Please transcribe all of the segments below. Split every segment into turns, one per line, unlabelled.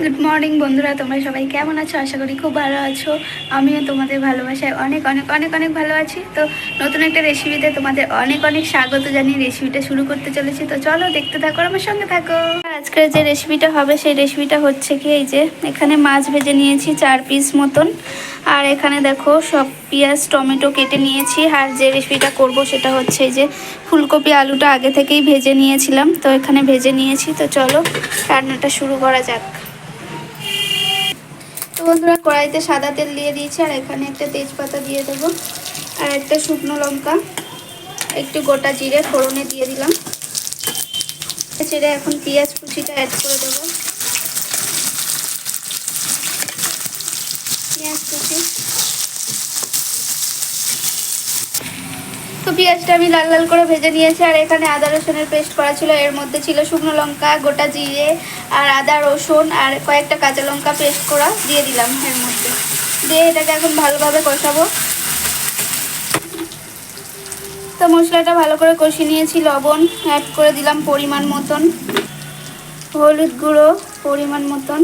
Good morning বন্ধুরা, তোমরা সবাই কেমন আছো? আশা করি খুব ভালো আছো। আমিও তোমাদের ভালোবাসায় অনেক অনেক অনেক অনেক ভালো আছি। তো নতুন একটা রেসিপিতে তোমাদের অনেক অনেক স্বাগত জানিয়ে রেসিপিটা শুরু করতে চলেছি। তো চলো দেখতে থাকো, আমার সঙ্গে থাকো। আজকের যে রেসিপিটা হবে, সেই রেসিপিটা হচ্ছে কি, এই যে এখানে মাছ ভেজে নিয়েছি চার পিস মতন। আর এখানে দেখো, সব পেঁয়াজ, টমেটো কেটে নিয়েছি। আর যে রেসিপিটা করব, সেটা হচ্ছে যে ফুলকপি আলুটা আগে থেকেই ভেজে নিয়েছিলাম। তো এখানে ভেজে নিয়েছি। তো চলো, রান্নাটা শুরু করা যাক। তো বন্ধুরা, কড়াইতে সাদা তেল দিয়ে দিয়েছি, আর এখানে একটা তেজপাতা দিয়ে দেবো, আর একটা শুকনো লঙ্কা, একটু গোটা জিরে ফোড়নে দিয়ে দিলাম। সেটা এখন পেঁয়াজ কুচিটা অ্যাড করে দেবো। পেঁয়াজ কুচি। তো পেঁয়াজটা আমি লাল লাল করে ভেজে নিয়েছি, আর এখানে আদা রসুনের পেস্ট করা ছিল। এর মধ্যে ছিল শুকনো লঙ্কা, গোটা জিরে, আর আদা রসুন, আর কয়েকটা কাঁচা লঙ্কা পেস্ট করা দিয়ে দিলাম এর মধ্যে। দিয়ে এটাকে এখন ভালোভাবে কষাবো। তো মশলাটা ভালো করে কষিয়ে নিয়েছি, লবণ অ্যাড করে দিলাম পরিমাণ মতন। হলুদ গুঁড়ো পরিমাণ মতন।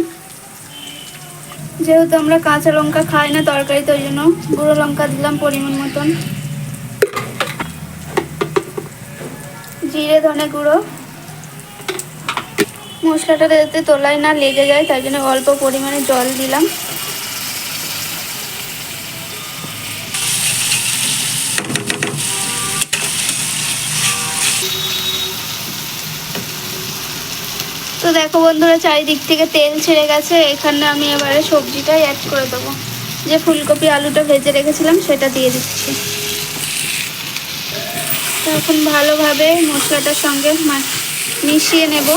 যেহেতু আমরা কাঁচা লঙ্কা খাই না তরকারিতে, ওই জন্য গুঁড়ো লঙ্কা দিলাম পরিমাণ মতন। জিরে ধনে গুঁড়ো। মশলাটা যাতে তোলায় না লেগে যায়, তাই জন্য অল্প পরিমাণে জল দিলাম। তো দেখো বন্ধুরা, চারিদিক থেকে তেল ছেড়ে গেছে। এখানে আমি এবারে সবজিটাই অ্যাড করে দেবো। যে ফুলকপি, আলুটা ভেজে রেখেছিলাম, সেটা দিয়ে দিচ্ছি। এখন ভালোভাবে মশলাটার সঙ্গে মিশিয়ে নেব।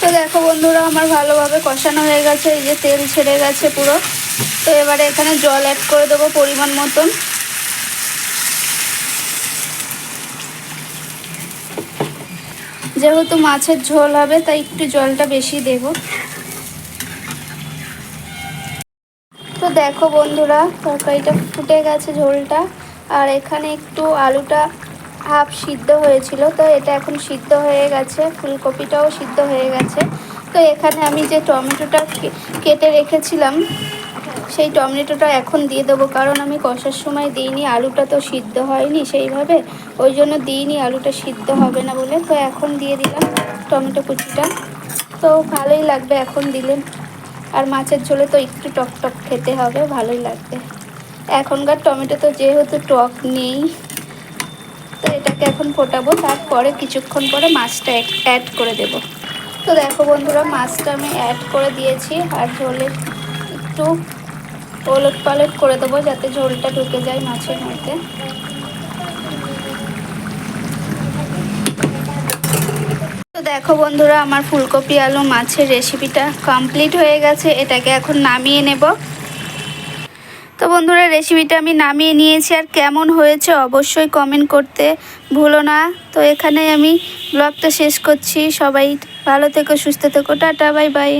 তো দেখো বন্ধুরা, আমার ভালোভাবে কষানো হয়ে গেছে, এই যে তেল ছেড়ে গেছে পুরো। তো এবারে এখানে জল অ্যাড করে দেবো পরিমাণ মতন। যেহেতু মাছের ঝোল হবে, তাই একটু জলটা বেশি দেব। তো দেখো বন্ধুরা, তরকারিটা ফুটে গেছে ঝোলটা, আর এখানে একটু আলুটা হাফ সিদ্ধ হয়েছিল, তো এটা এখন সিদ্ধ হয়ে গেছে, ফুলকপিটাও সিদ্ধ হয়ে গেছে। তো এখানে আমি যে টমেটোটা কেটে রেখেছিলাম সেই টমেটোটা এখন দিয়ে দেবো, কারণ আমি কষার সময় দিইনি, আলুটা তো সিদ্ধ হয়নি সেইভাবে, ওই জন্য দিইনি, আলুটা সিদ্ধ হবে না বলে। তো এখন দিয়ে দিলাম টমেটো কুচিটা। তো ভালোই লাগবে এখন দিলেন আর মাছের ঝোলে তো একটু টক টক খেতে হবে, ভালোই লাগবে। এখনকার টমেটো তো যেহেতু টক নেই, তো এটাকে এখন ফোটাবো, তারপরে কিছুক্ষণ পরে মাছটা অ্যাড করে দেব। তো দেখো বন্ধুরা, মাছটা আমি অ্যাড করে দিয়েছি, আর ঝোলে একটু ওলট পালট করে দেবো যাতে ঝোলটা ঢুকে যায় মাছের মধ্যে। তো দেখো বন্ধুরা, আমার ফুলকপি আলু মাছের রেসিপিটা কমপ্লিট হয়ে গেছে। এটাকে এখন নামিয়ে নেব। তো বন্ধুরা রেসিপিটা আমি নামিয়ে নিয়েছি। আর কেমন হয়েছে অবশ্যই কমেন্ট করতে ভুলো না। তো এখানে আমি ব্লগটা শেষ করছি। সবাই ভালো থেকো, সুস্থ থেকো। Tata bye bye